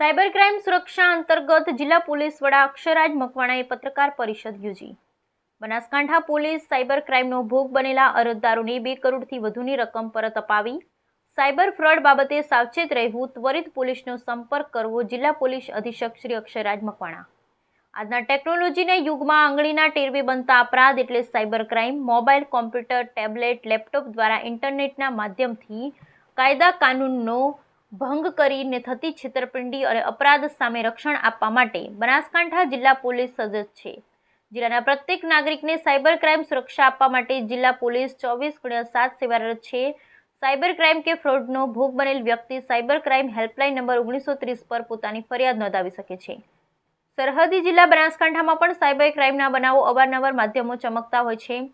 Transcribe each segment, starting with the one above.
Cyber crime સુરક્ષા અંતર્ગત જિલ્લા પોલીસ વડા અક્ષરાજ મકવાણાએ પત્રકાર પરિષદ યોજી. બનાસકાંઠા પોલીસ સાયબર ક્રાઇમનો ભોગ બનેલા અરજદારોને બે કરોડથી વધુની રકમ પરત અપાવી સાયબર ફ્રોડ બાબતે સાવચેત રહેવું ત્વરિત પોલીસનો સંપર્ક કરવો જિલ્લા પોલીસ અધિક્ષક શ્રી અક્ષરાજ મકવાણા. આજના ટેકનોલોજીના યુગમાં આંગળીના ટેરવે બનતા અપરાધ એટલે cyber crime mobile computer, tablet, laptop દ્વારા ઇન્ટરનેટના માધ્યમથી કાયદા કાનૂનનો ભંગ કરીને થતી છેતરપિંડી અને અપરાધ સામે રક્ષણ આપવા માટે બનાસકાંઠા જિલ્લા પોલીસ સજ્જ છે. જિલ્લાના પ્રત્યેક નાગરિકને સાયબર ક્રાઇમ સુરક્ષા આપવા માટે જિલ્લા પોલીસ ચોવીસ ગુણ્યા સાત સેવારત છે. સાયબર ક્રાઇમ કે ફ્રોડનો ભોગ બનેલ વ્યક્તિ સાયબર ક્રાઇમ હેલ્પલાઇન નંબર ઓગણીસો ત્રીસ પર પોતાની ફરિયાદ નોંધાવી શકે છે. સરહદી જિલ્લા બનાસકાંઠામાં પણ સાયબર ક્રાઇમના બનાવો અવારનવાર માધ્યમો ચમકતા હોય છે.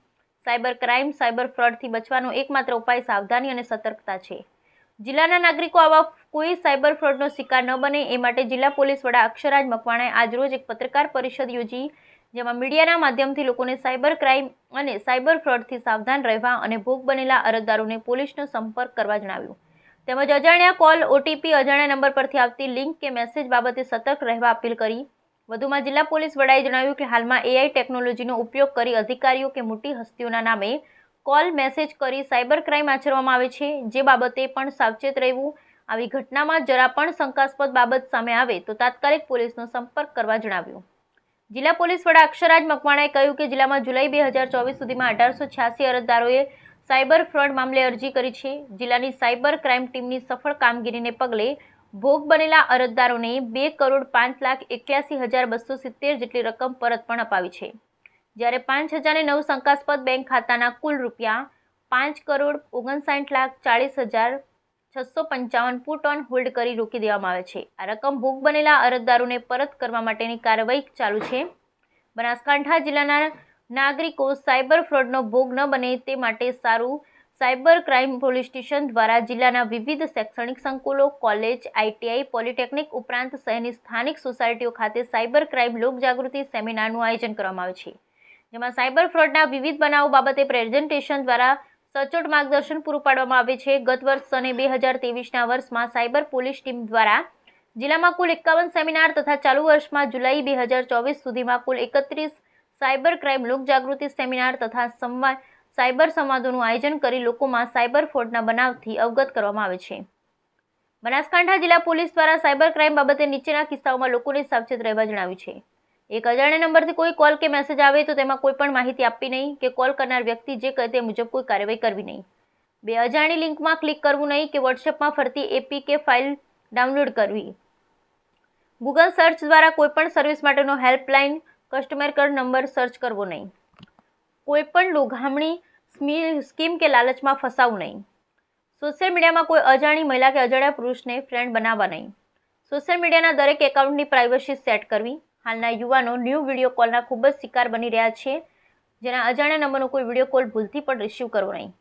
સાયબર ક્રાઇમ, સાયબર ફ્રોડથી બચવાનો એકમાત્ર ઉપાય સાવધાની અને સતર્કતા છે. જિલ્લાના નાગરિકો આવા કોઈ સાયબર ફ્રોડનો શિકાર ન બને, એ માટે જિલ્લા પોલીસ વડા અક્ષરાજ મકવાણાએ આજરોજ એક પત્રકાર પરિષદ યોજી, જેમાં મીડિયાના માધ્યમથી લોકોને સાયબર ક્રાઇમ અને સાયબર ફ્રોડથી સાવધાન રહેવા અને ભોગ બનેલા અરજદારોને પોલીસનો સંપર્ક કરવા જણાવ્યું. તેમજ અજાણ્યા કોલ, ઓટીપી, અજાણ્યા નંબર પરથી આવતી લિંક કે મેસેજ બાબતે સતર્ક રહેવા અપીલ કરી. વધુમાં જિલ્લા પોલીસ વડાએ જણાવ્યું કે હાલમાં એઆઈ ટેકનોલોજીનો ઉપયોગ કરી અધિકારીઓ કે મોટી હસ્તીઓના નામે કોલ મેસેજ કરી સાયબર ક્રાઇમ આચરવામાં આવે છે. જે બાબતે પણ સાવચેત રહેવું. આવી ઘટનામાં જરા પણ શંકાસ્પદ બાબત સામે આવે તો તાત્કાલિક પોલીસનો સંપર્ક કરવા જણાવ્યું. જિલ્લા પોલીસ વડા અક્ષરાજ મકવાણાએ કહ્યું કે જિલ્લામાં જુલાઈ બે હજાર ચોવીસ સુધીમાં અઢારસો છ્યાસી અરજદારોએ સાયબર ફ્રોડ મામલે અરજી કરી છે. જિલ્લાની સાયબર ક્રાઇમ ટીમની સફળ કામગીરીને પગલે ભોગ બનેલા અરજદારોને બે કરોડ પાંચ લાખ એક્યાસી હજાર બસો સિત્તેર જેટલી રકમ પરત પણ અપાવી છે. જ્યારે પાંચ હજારને નવ શંકાસ્પદ બેંક ખાતાના કુલ રૂપિયા પાંચ કરોડ ઓગણસાઠ લાખ ચાળીસ હજાર છસો પંચાવન પુટ ઓન હોલ્ડ કરી રોકી દેવામાં આવે છે. આ રકમ ભોગ બનેલા અરજદારોને પરત કરવા માટેની કાર્યવાહી ચાલુ છે. બનાસકાંઠા જિલ્લાના નાગરિકો સાયબર ફ્રોડનો ભોગ ન બને તે માટે સારું સાયબર ક્રાઇમ પોલીસ સ્ટેશન દ્વારા જિલ્લાના વિવિધ શૈક્ષણિક સંકુલો, કોલેજ, આઈટીઆઈ, પોલિટેકનિક ઉપરાંત શહેરની સ્થાનિક સોસાયટીઓ ખાતે સાયબર ક્રાઇમ લોકજાગૃતિ સેમિનારનું આયોજન કરવામાં આવે છે. જેમાં સાયબર ફ્રોડના વિવિધ બનાવો બાબતે પ્રેઝન્ટેશન દ્વારા સચોટ માર્ગદર્શન પૂરું પાડવામાં આવે છે. ગત વર્ષ સને બે હજાર ત્રેવીસના વર્ષમાં સાયબર પોલીસ ટીમ દ્વારા જિલ્લામાં કુલ એકાવન સેમિનાર તથા ચાલુ વર્ષમાં જુલાઈ બે હજાર ચોવીસ સુધીમાં કુલ એકત્રીસ સાયબર ક્રાઇમ લોકજાગૃતિ સેમિનાર તથા સંવાદ સાયબર સંવાદોનું આયોજન કરી લોકોમાં સાયબર ફ્રોડના બનાવથી અવગત કરવામાં આવે છે. બનાસકાંઠા જિલ્લા પોલીસ દ્વારા સાયબર ક્રાઇમ બાબતે નીચેના કિસ્સાઓમાં લોકોને સાવચેત રહેવા જણાવ્યું છે. એક અજાણ્યા નંબરથી કોઈ કોલ કે મેસેજ આવે તો તેમાં કોઈ પણ માહિતી આપવી નહીં કે કોલ કરનાર વ્યક્તિ જે કહે તે મુજબ કોઈ કાર્યવાહી કરવી નહીં. બે અજાણી લિંકમાં ક્લિક કરવું નહીં કે વોટ્સએપમાં ફરતી એપી કે ફાઇલ ડાઉનલોડ કરવી. ગૂગલ સર્ચ દ્વારા કોઈપણ સર્વિસ માટેનો helpline customer care number search કરવો નહીં. કોઈપણ લોઘામણી સ્કીમ કે લાલચમાં ફસાવવું નહીં. સોશિયલ મીડિયામાં કોઈ અજાણી મહિલા કે અજાણ્યા પુરુષને ફ્રેન્ડ બનાવવા નહીં. સોશિયલ મીડિયાના દરેક એકાઉન્ટની પ્રાઇવસી સેટ કરવી. હાલના યુવાનો ન્યૂ વીડિયો કોલના ખૂબ જ શિકાર બની રહ્યા છે. જેના અજાણ્યા નંબરનો કોઈ વીડિયો કોલ ભૂલથી પણ રિસીવ કરવો નહીં.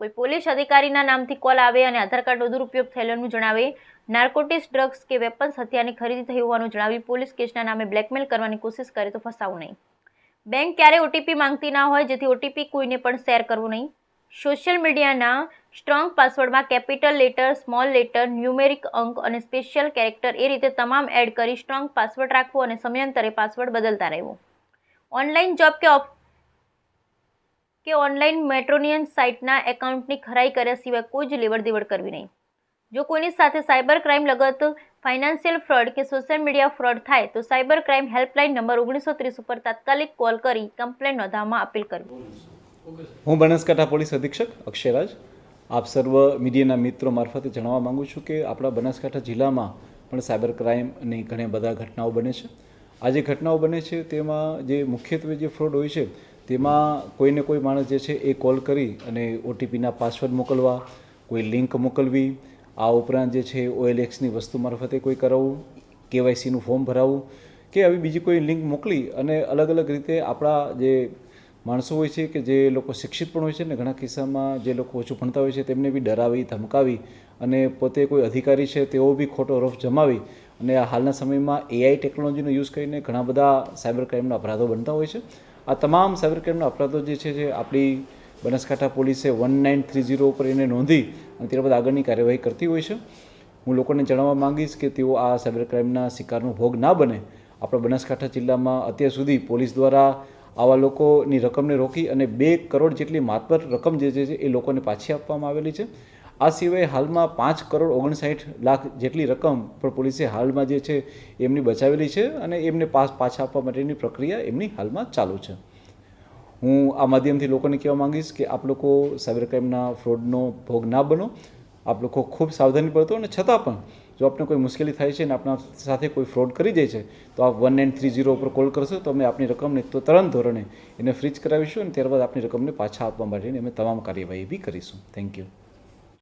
કોઈ પોલીસ અધિકારીના નામથી કોલ આવે અને આધાર કાર્ડનો દુરુપયોગ થયેલાનું જણાવે નાર્કોટિક્સ ડ્રગ્સ કે વેપન્સ હત્યાની ખરીદી થઈ હોવાનું જણાવી પોલીસ કેસના નામે બ્લેકમેલ કરવાની કોશિશ કરે તો ફસાવું નહીં. બેંક ક્યારેય ઓટીપી માંગતી ના હોય, જેથી ઓટીપી કોઈને પણ શેર કરવું નહીં. સોશિયલ મીડિયાના strong પાસવર્ડમાં capital letter, small letter, numeric અંક અને સ્પેશિયલ કેરેક્ટર એ રીતે તમામ એડ કરી સ્ટ્રોંગ પાસવર્ડ રાખવો અને સમયાંતરે પાસવર્ડ બદલતા રહેવો. ઓનલાઈન જોબ કે કે ઓનલાઈન મેટ્રોનિયન સાઇટના એકાઉન્ટની ખરાઈ કર્યા સિવાય કોઈ જ લેવડ દેવડ કરવી નહીં. જો કોઈની સાથે સાયબર ક્રાઇમ લગત, ફાઇનાન્શિયલ ફ્રોડ કે સોશિયલ મીડિયા ફ્રોડ થાય, તો સાયબર ક્રાઇમ હેલ્પલાઇન નંબર ઓગણીસો ત્રીસ ઉપર તાત્કાલિક કોલ કરી કમ્પ્લેન નોંધાવવામાં અપીલ કરવી. હું બનાસકાંઠા પોલીસ અધિક્ષક અક્ષયરાજ. આપ સર્વ મીડિયાના મિત્રો મારફતે જણાવવા માગું છું કે આપણા બનાસકાંઠા જિલ્લામાં પણ સાયબર ક્રાઇમની ઘણી બધા ઘટનાઓ બને છે. આ જે ઘટનાઓ બને છે તેમાં જે મુખ્યત્વે જે ફ્રોડ હોય છે તેમાં કોઈને કોઈ માણસ જે છે એ કોલ કરી અને ઓટીપીના પાસવર્ડ મોકલવા, કોઈ લિંક મોકલવી, આ ઉપરાંત જે છે ઓએલએક્સની વસ્તુ મારફતે કોઈ કરાવવું, કેવાયસીનું ફોર્મ ભરાવવું કે આવી બીજી કોઈ લિંક મોકલી અને અલગ અલગ રીતે આપણા જે માણસો હોય છે કે જે લોકો શિક્ષિત પણ હોય છે ને ઘણા કિસ્સામાં જે લોકો ઓછું ભણતા હોય છે તેમને બી ડરાવી, ધમકાવી અને પોતે કોઈ અધિકારી છે તેઓ બી ખોટો રફ જમાવી અને હાલના સમયમાં એઆઈ ટેકનોલોજીનો યુઝ કરીને ઘણા બધા સાયબર ક્રાઇમના અપરાધો બનતા હોય છે. આ તમામ સાયબર ક્રાઇમના અપરાધો જે છે જે આપણી બનાસકાંઠા પોલીસે વન નાઇન થ્રી ઝીરો ઉપર એને નોંધી અને ત્યારબાદ આગળની કાર્યવાહી કરતી હોય છે. હું લોકોને જણાવવા માંગીશ કે તેઓ આ સાયબર ક્રાઇમના શિકારનો ભોગ ના બને. આપણા બનાસકાંઠા જિલ્લામાં અત્યાર સુધી પોલીસ દ્વારા આવા લોકોની રકમને રોકી અને બે કરોડ જેટલી માતબર રકમ જે છે એ લોકોને પાછી આપવામાં આવેલી છે. આ સિવાય હાલમાં પાંચ કરોડ ઓગણસાઠ લાખ જેટલી રકમ પણ પોલીસે હાલમાં જે છે એમની બચાવેલી છે અને એમને પાસ પાછા આપવા માટેની પ્રક્રિયા એમની હાલમાં ચાલુ છે. હું આ માધ્યમથી લોકોને કહેવા માંગીશ કે આપ લોકો સાયબર ક્રાઇમના ફ્રોડનો ભોગ ના બનો. આપ લોકો ખૂબ સાવધાની બરતો અને છતાં પણ જો આપને કોઈ મુશ્કેલી થાય છે અને આપણા સાથે કોઈ ફ્રોડ કરી જાય છે, તો આપ વન નાઇન થ્રી ઝીરો ઉપર કોલ કરશો તો અમે આપની રકમને તો તરણ ધોરણે એને ફ્રીજ કરાવીશું અને ત્યારબાદ આપની રકમને પાછા આપવા માટેની અમે તમામ કાર્યવાહી બી કરીશું. Thank you